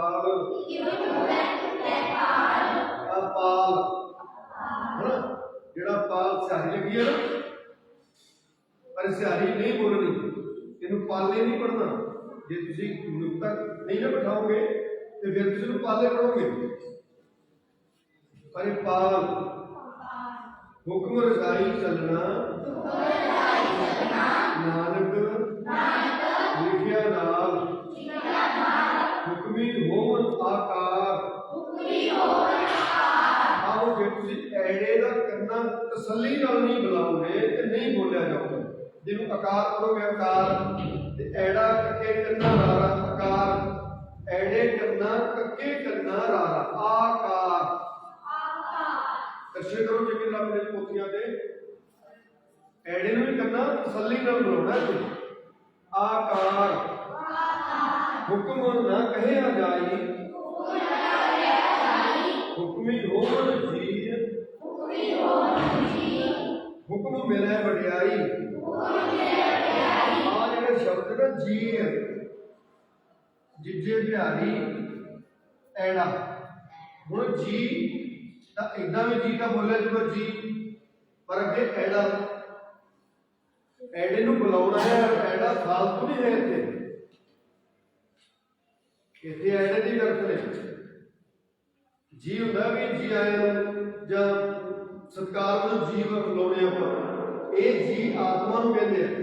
ਕਾਲ ਕਿਵੇਂ ਹੁੰਦਾ ਹੈ ਕਾਲ ਆ ਪਾਲ ਜਿਹੜਾ ਪਾਲ ਸਿਆਹੀ ਲੱਗੀ ਹੈ ਨਾ ਪਰ ਸਿਆਹੀ ਨਹੀਂ ਬੋਲਣੀ ਇਹਨੂੰ ਪਾਲੇ ਨਹੀਂ ਪੜਨਾ ਜੇ ਤੁਸੀਂ ਤੱਕ ਨਹੀਂ ਨਾ ਬਿਠਾਓਗੇ ਤੇ ਫਿਰ ਤੁਸੀਂ ਨੂੰ ਪਾਲੇ ਪੜੋਗੇ ਪਰ ਪਾਲ ਹੁਕਮ ਰਜ਼ਾਈ ਚੱਲਣਾ ਹੁਕਮ ਰਜ਼ਾਈ ਚੱਲਣਾ ਨਾਨਕ ਆਕਾਰ ਹੁਕਮੀ ਹੋਵਨ ਆਕਾਰ ਆਓ ਜੇ ਤੁਸੀਂ ਐੜੇ ਦਾ ਕੰਨਾ ਤਸੱਲੀ ਨਾਲ ਨਹੀਂ ਬੁਲਾਉਂਦੇ ਤੇ ਨਹੀਂ ਬੋਲਿਆ ਜਾਊਗਾ ਜਿਹਨੂੰ ਆਕਾਰ ਕਰੋਗੇ ਆਕਾਰ ਤੇ ਐੜਾ ਕੱਕੇ ਕੰਨਾ ਰਾਰਾ ਆਕਾਰ ਐੜੇ ਕੰਨਾ ਕੱਕੇ ਕੰਨਾ ਰਾਰਾ ਆਕਾਰ ਆਕਾਰ ਦਰਸ਼ੇ ਕਰੋ ਜਿਵੇਂ ਰੱਬ ਦੇ ਪੋਥੀਆਂ ਦੇ ਐੜੇ ਨੂੰ ਵੀ ਕੰਨਾ ਤਸੱਲੀ ਨਾਲ ਬੁਲਾਉਣਾ ਜੀ ਆਕਾਰ ਹੁਕਮ ਨਾ ਕਹਿਆ ਜਾਈ ਹੁਕਮੀ ਹੋਵਨ ਜੀ ਹੁਕਮੀ ਹੋਵਨ ਜੀ ਹੁਕਮ ਮਿਲੇ ਵਡਿਆਈ ਹੁਕਮ ਮਿਲੇ ਵਡਿਆਈ ਆ ਜਿਹੜੇ ਸ਼ਬਦ ਦਾ ਜੀ ਜਿੱਜੇ ਪਿਆਰੀ ਐਣਾ ਹੁਣ ਜੀ ਤਾਂ ਇਦਾਂ ਵੀ ਜੀ ਤਾਂ ਬੋਲਿਆ ਜੂਗਾ ਜੀ ਪਰ ਅੱਗੇ ਐੜਾ ਐੜੇ ਨੂੰ ਬੁਲਾਉਣਾ ਹੈ ਐੜਾ ਫਾਲਤੂ ਨਹੀਂ ਹੈ ਇੱਥੇ ਇੱਥੇ ਐੜੇ ਦੀ ਵਰਤ ਨੇ ਜੀ ਹੁੰਦਾ ਵੀ ਜੀ ਆਇਓ ਜਾਂ ਸਤਕਾਰ ਨੂੰ ਜੀਵ ਬੁਲਾਉਣੇ ਆਪਾਂ ਇਹ ਜੀ ਆਤਮਾ ਨੂੰ ਕਹਿੰਦੇ ਆ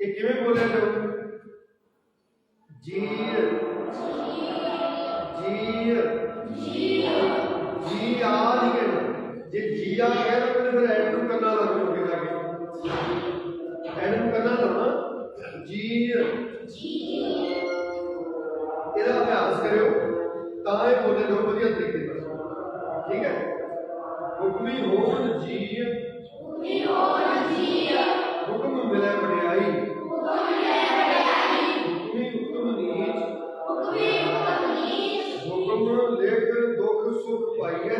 ਇਹ ਕਿਵੇਂ ਬੋਲਿਆ ਜਾਊ ਜੀ ਜੀ ਜੀ ਜੀ ਆ ਨਹੀਂ ਜੇ ਜੀ ਆ ਕਹਿੰਦੇ ਫਿਰ ਐਡ ٹھیک ہے حکمی حکمی حکمی حکمی حکم حکم حکم حکم حکم حکم ملے ملے بڑیائی بڑیائی نیچ نیچ لے لے کر کر دکھ دکھ سکھ سکھ پائیے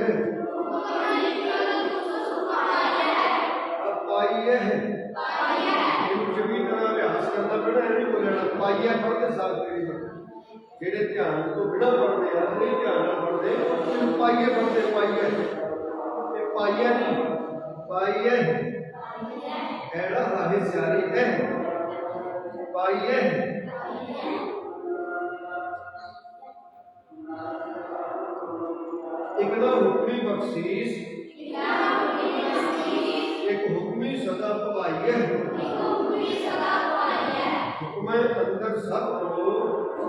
پائیے پائیے پائیے ہیں ہیں ہیں ہیں اب جب ابھی کرتا بڑا جڑے دھیان تو بنا پڑھتے ہیں اپنے دھیان پڑھتے ہیں پائیے پڑھتے پائیے پائیے نہیں پائیے کہنا ساری سیاری ہے پائیے ایک تو حکمی بخشیش ایک حکمی سدا پائیے حکم اندر سب کو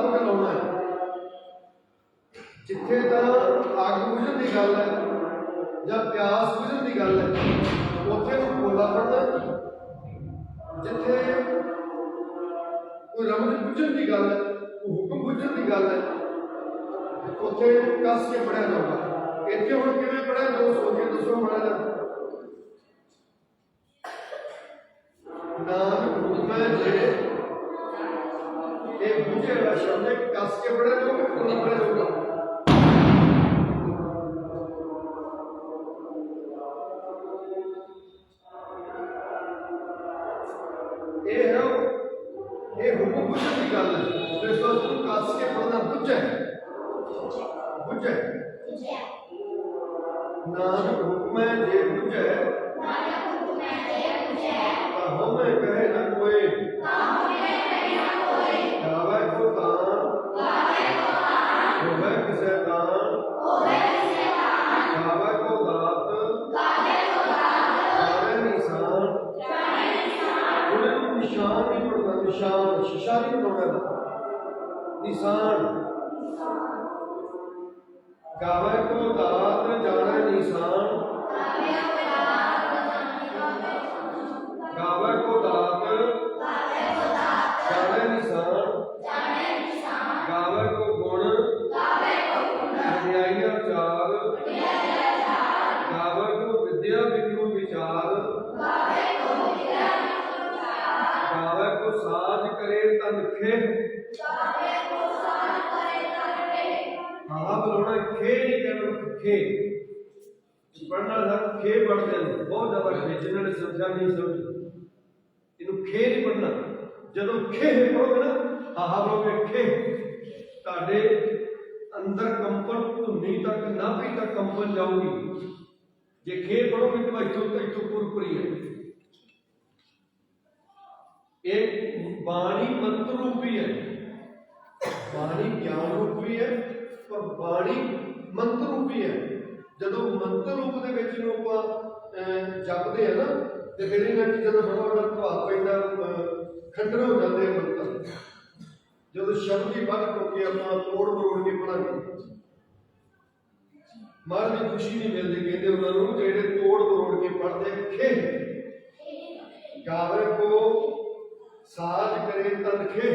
ਮੁਕਾਬਕ ਲਾਉਣਾ ਹੈ ਜਿੱਥੇ ਤਾਂ ਅੱਗ ਬੁਝਣ ਦੀ ਗੱਲ ਹੈ ਜਾਂ ਪਿਆਸ ਬੁਝਣ ਦੀ ਗੱਲ ਹੈ ਉੱਥੇ ਨੂੰ ਕੋਲਾ ਫੜਨਾ ਜਿੱਥੇ ਕੋਈ ਰਮਨ ਬੁਝਣ ਦੀ ਗੱਲ ਹੈ ਕੋਈ ਹੁਕਮ ਬੁਝਣ ਦੀ ਗੱਲ ਹੈ ਉੱਥੇ ਕੱਸ ਕੇ ਪੜਿਆ ਜਾਊਗਾ ਇੱਥੇ ਹੁਣ ਕਿਵੇਂ ਪੜਿਆ ਜਾਊ ਸੋਚੇ ਦੱਸੋ ਪੜਿਆ ਜਾਊ نانے دانے کو شیشہ ہی پڑے دانسان کو کو کو کو کو جانا جانا گن بکرو ساج کرے کو ساج کرے تہ کھے کرو کھے پڑھنا تھا کھے پڑھ جائیں بہت زیادہ کھے جنہوں نے سمجھا نہیں سمجھا یہ نو کھے نہیں پڑھنا جدو کھے پڑھو گے نا ہاں ہاں پڑھو کھے تاڑے اندر کمپن تو نہیں تک نہ بھی تک کمپن جاؤ گی جے کھے پڑھو گے تو بھائی چھوٹا چھوٹا پور پوری ہے ایک بانی منتر روپی ہے بانی گیان روپی ہے پر بانی ਮੰਤਰ ਰੂਪੀ ਹੈ ਜਦੋਂ ਮੰਤਰ ਰੂਪ ਦੇ ਵਿੱਚ ਨੂੰ ਆਪਾਂ ਜਪਦੇ ਆ ਨਾ ਤੇ ਫਿਰ ਇਹਨਾਂ ਕਿ ਜਦੋਂ ਬੜਾ ਬੜਾ ਪ੍ਰਭਾਵ ਪੈਂਦਾ ਖੰਡਰ ਹੋ ਜਾਂਦੇ ਆ ਮੰਤਰ ਜਦੋਂ ਸ਼ਬਦ ਦੀ ਵੱਧ ਟੋਕੇ ਆਪਾਂ ਤੋੜ ਮਰੋੜ ਕੇ ਪੜਾਂਗੇ ਮਾਰ ਦੀ ਖੁਸ਼ੀ ਨਹੀਂ ਮਿਲਦੀ ਕਹਿੰਦੇ ਉਹਨਾਂ ਨੂੰ ਜਿਹੜੇ ਤੋੜ ਤੋੜ ਕੇ ਪੜਦੇ ਖੇ ਗਾਵੇ ਕੋ ਸਾਜ ਕਰੇ ਤਨ ਖੇ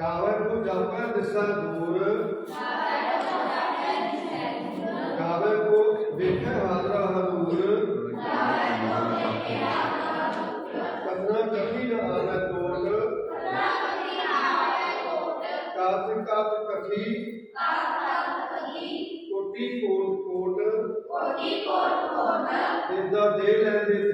गावर को जाकर दिशा दूर गावर को देखे हाजरा हरूर करना कभी न आना कोट काच काच कभी कोटी कोट कोट इंदा दे लें दे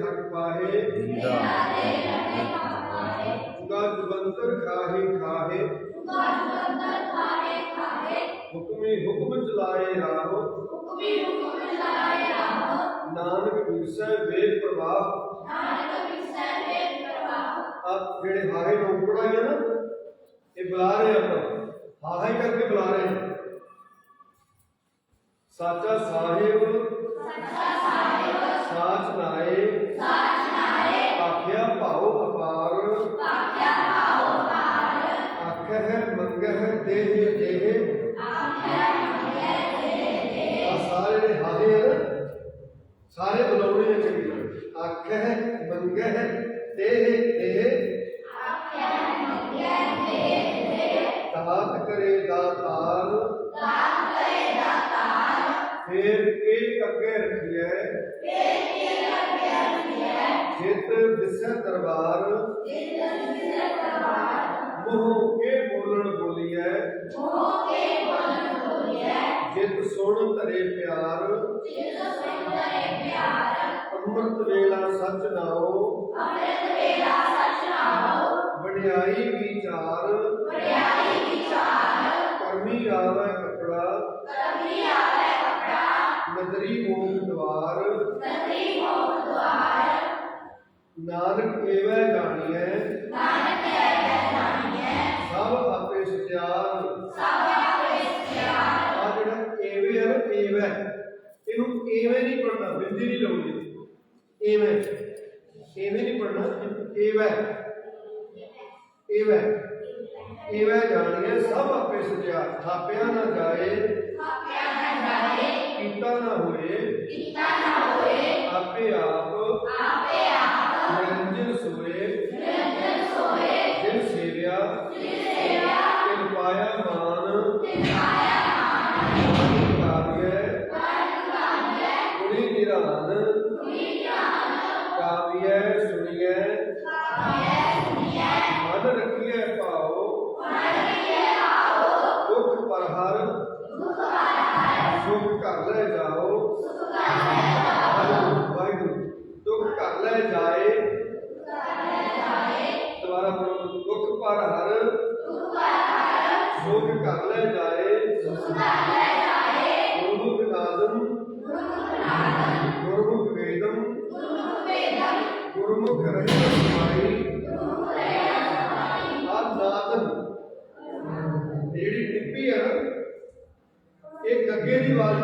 ਗੁੱਸੇ ਵੇਗ ਪ੍ਰਭਾਵ ਨਾਲ ਗੁੱਸੇ ਵੇਗ ਪ੍ਰਭਾਵ ਆ ਜਿਹੜੇ ਹਾਰੇ ਨੂੰ ਪੜਾਈਆ ਨਾ ਇਹ ਬੁਲਾ ਰਹੇ ਆਪਾਂ ਹਾਹਾ ਹੀ ਕਰਕੇ ਬੁਲਾ ਰਹੇ ਆ ਸਾਚਾ ਸਾਹਿਬ ਸਾਚਾ ਸਾਹਿਬ ਸਾਚ ਨਾਏ ਸਾਚ ਨਾਏ ਆਖਿਆ ਭਾਉ ਅਪਾਰ ਆਖਿਆ ਭਾਉ ਅਪਾਰ ਆਖਹਿ ਮੰਗਹਿ ਦੇਹਿ ਦਾਤ ਕਰੇ ਦਾਤਾਰ ਦਾਤ ਕਰੇ ਦਾਤਾਰ ਫਿਰ ਇੱਕ ਅੱਗੇ ਰੱਖੀਐ ਫੇਰ ਕੇ ਅੱਗੇ ਰੱਖੀਐ ਜਿਤ ਵਿਸੇ ਦਰਬਾਰ ਜਿਤ ਦਿਸੈ ਦਰਬਾਰ ਮੋਹ ਕੇ ਬੋਲਣ ਬੋਲੀਐ ਮੋਹ ਕੇ ਬੋਲਣ ਬੋਲੀਐ ਜਿਤ ਸੁਣ ਤਰੇ ਪਿਆਰ ਜਿਤ ਸੁਣ ਤਰੇ ਪਿਆਰ ਅੰਮ੍ਰਿਤ ਵੇਲਾ ਸੱਚ ਨਾਓ ਅੰਮ੍ਰਿਤ ਵੇਲਾ ਸੱਚ ਨਾਓ ਵਡਿਆਈ ਵਿਚਾਰ ਵਡਿਆਈ ਵਿਚਾਰ ਕਰਮੀ ਆਵੇ ਕਪੜਾ ਕਰਮੀ ਆਵੇ ਕਪੜਾ ਨਦਰੀ ਮੋਹ ਦਵਾਰ ਨਦਰੀ ਮੋਹ ਦਵਾਰ ਨਾਨਕ ਏਵੇਂ ਜਾਣੀਐ ਨਾਨਕ ਏਵੈ ਜਾਣੀਐ ਸਭ ਆਪੇ ਸਚਿਆਰ ਸਭ ਆਪੇ ਸਚਿਆਰ ਆ ਜਿਹੜਾ ਏਵੇਂ ਹੈ ਏਵੈ ਇਹਨੂੰ ਏਵੇਂ ਨਹੀਂ ਪੜਨਾ ਬਿੰਦੀ ਨਹੀਂ ਲਾਉਣੀ ਏਵੇਂ ਏਵੇਂ ਨਹੀਂ ਪੜਨਾ ਏਵੇਂ एवं एवं जानिए सब अपने सुजा स्थापया न जाए स्थापया न जाए पिता न होए पिता ਕਰ ਲੈ ਜਾਓ ਵਾਹਿਗੁਰੂ ਦੁੱਖ ਕਰ ਲੈ ਜਾਏ ਦੁਬਾਰਾ ਪੜੋ ਦੁੱਖ ਪਰ ਹਰ ਸੁਖ ਕਰ ਲੈ ਜਾਏ ਗੁਰਮੁਖ ਨਾਦਮ ਗੁਰਮੁਖ ਵੇਦਮ ਇਹ ਗੱਗੇ ਦੀ ਆਵਾਜ਼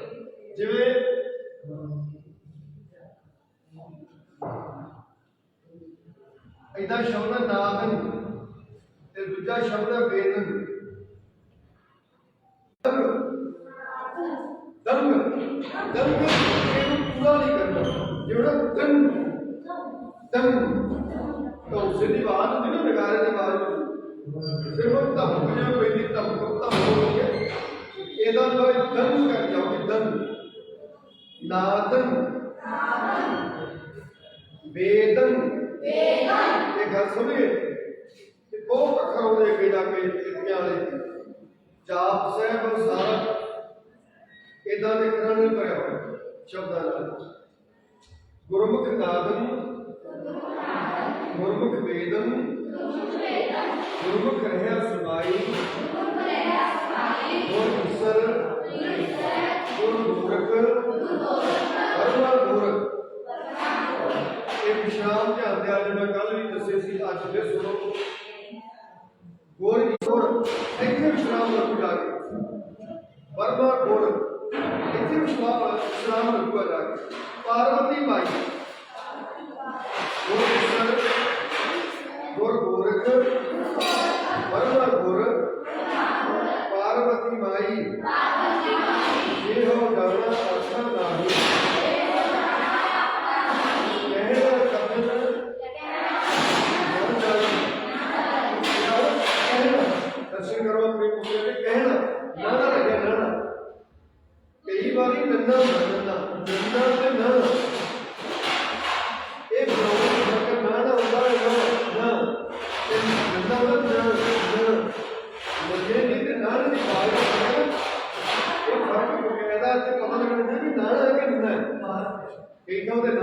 ਇਦਾਂ ਸ਼ਬਦ ਨਾਮ ਤੇ ਦੂਜਾ ਸ਼ਬਦ ਹੈ ਬੇਨਨ ਦੰਗ ਦੰਗ ਇਹ ਨੂੰ ਪੂਰਾ ਨਹੀਂ ਕਰਦਾ ਜਿਹੜਾ ਕੰਨ ਦੰਗ ਤਾਂ ਉਸ ਦੀ ਬਾਤ ਨਹੀਂ ਨਾ ਨਗਾਰੇ ਦੀ ਬਾਤ ਸਿਰਫ ਤਾਂ ਹੁਕਮ ਜਾਂ ਬੇਦੀ ਤਾਂ ਹੁਕਮ ਤਾਂ ਹੋ ਗਿਆ ਇਹਦਾ ਤਾਂ ਦੰਗ ਕਰਦਾ ਨਾਦੰ ਨਾਦੰ ਵੇਦੰ ਵੇਦੰ ਇਹ ਗੱਲ ਸੁਣੀਏ ਤੇ ਬਹੁਤ ਅੱਖਰ ਉਹਦੇ ਅੱਗੇ ਜਾ ਕੇ ਕਿੱਤਿਆਂ ਵਾਲੇ ਜਾਪ ਸਾਹਿਬ ਸਾਰਾ ਇਦਾਂ ਦੇ ਕਰਨ ਨੂੰ ਪਿਆ ਹੋਇਆ ਸ਼ਬਦਾਂ ਨਾਲ ਗੁਰਮੁਖ ਨਾਦੰ ਗੁਰਮੁਖ ਵੇਦੰ ਗੁਰਮੁਖ ਰਹਿਆ ਸੁਣਾਈ ஒரு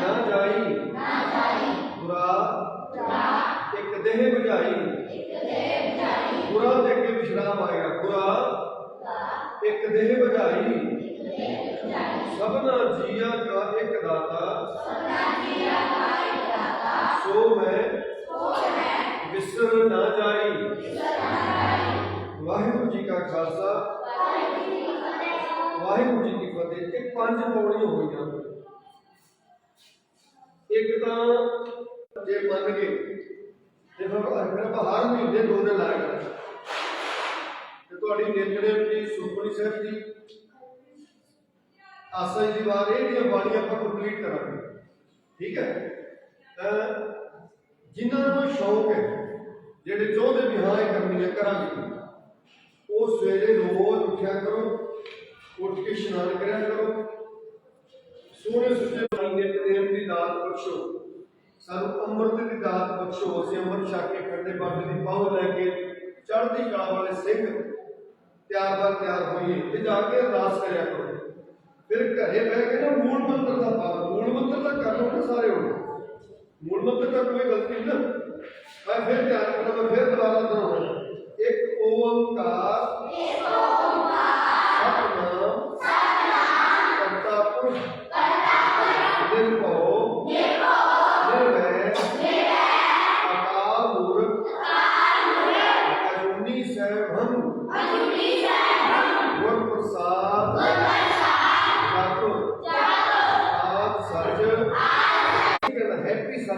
ਨਾ ਜਾਈ ਨਾ ਜਾਈ ਬੁਰਾ ਬੁਰਾ ਇੱਕ ਦੇਹ ਬੁਝਾਈ ਇੱਕ ਦੇਹ ਬੁਝਾਈ ਬੁਰਾ ਤੇ ਅੱਗੇ ਵਿਸ਼ਰਾਮ ਆਏਗਾ ਬੁਰਾ ਇੱਕ ਦੇਹ ਬੁਝਾਈ ਇੱਕ ਦੇਹ ਬੁਝਾਈ ਸਭਨਾ ਜੀਆ ਦਾ ਇੱਕ ਦਾਤਾ ਸਭਨਾ ਜੀਆ ਦਾ ਇੱਕ ਦਾਤਾ ਸੋ ਮੈਂ ਸੋ ਮੈਂ ਵਿਸਰ ਨਾ ਜਾਈ ਵਿਸਰ ਨਾ ਜਾਈ ਵਾਹਿਗੁਰੂ ਜੀ ਕਾ ਖਾਲਸਾ ਵਾਹਿਗੁਰੂ ਜੀ ਕੀ ਫਤਿਹ ਵਾਹਿਗੁਰੂ ਜੀ ਕੀ ਫਤਿਹ ਇਹ ਪੰਜ ਪੌੜੀਆਂ ਹੋਈਆਂ ਇੱਕ ਤਾਂ ਜੇ ਮੰਨ ਗਏ ਤੇ ਫਿਰ ਹਰ ਮਹੀਨੇ ਦੋ ਦੇ ਲਾਇਆ ਤੇ ਤੁਹਾਡੀ ਨੇਤਰੇ ਦੀ ਸੁਪਰੀ ਸਾਹਿਬ ਦੀ ਆਸਾ ਦੀ ਵਾਰ ਇਹ ਜਿਹੜੀਆਂ ਬਾਣੀ ਆਪਾਂ ਕੰਪਲੀਟ ਕਰਾਂਗੇ ਠੀਕ ਹੈ ਤਾਂ ਜਿਨ੍ਹਾਂ ਨੂੰ ਸ਼ੌਕ ਹੈ ਜਿਹੜੇ ਚਾਹੁੰਦੇ ਵੀ ਹਾਂ ਇਹ ਕਰਨੀ ਹੈ ਕਰਾਂਗੇ ਉਹ ਸਵੇਰੇ ਰੋਜ਼ ਉੱਠਿਆ ਕਰੋ ਉੱਠ ਕੇ ਇਸ਼ਨਾਨ ਕਰਿਆ ਕਰੋ ਸੋਹਣੇ ਸੁੱਤੇ ਪਾਣੀ ਦੇ ਪਰੇ سارے مول منتر تک کوئی غلطی نہ میں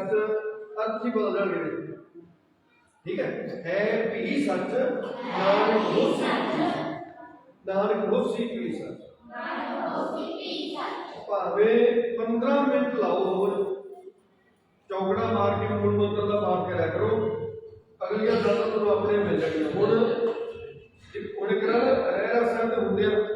ਸੱਚ ਅਰਥ ਹੀ ਬਦਲ ਜਾਣਗੇ ਠੀਕ ਹੈ ਹੈ ਵੀ ਸੱਚ ਨਾਨਕ ਹੋਸੀ ਨਾਲ ਹੋਸੀ ਵੀ ਸੱਚ ਨਾਲ ਹੋਸੀ ਵੀ ਸੱਚ ਭਾਵੇਂ 15 ਮਿੰਟ ਲਾਓ ਹੋਰ ਚੌਕੜਾ ਮਾਰ ਕੇ ਮੂਲ ਮੰਤਰ ਦਾ ਪਾਠ ਕਰਿਆ ਕਰੋ ਅਗਲੀਆਂ ਦਾਤਾਂ ਤੁਹਾਨੂੰ ਆਪਣੇ ਮਿਲ ਜਾਣਗੀਆਂ ਹੁਣ ਜੇ ਕੋਈ ਕਰਾ ਰਹਿ ਰਸਨ ਹੁੰਦੇ ਆ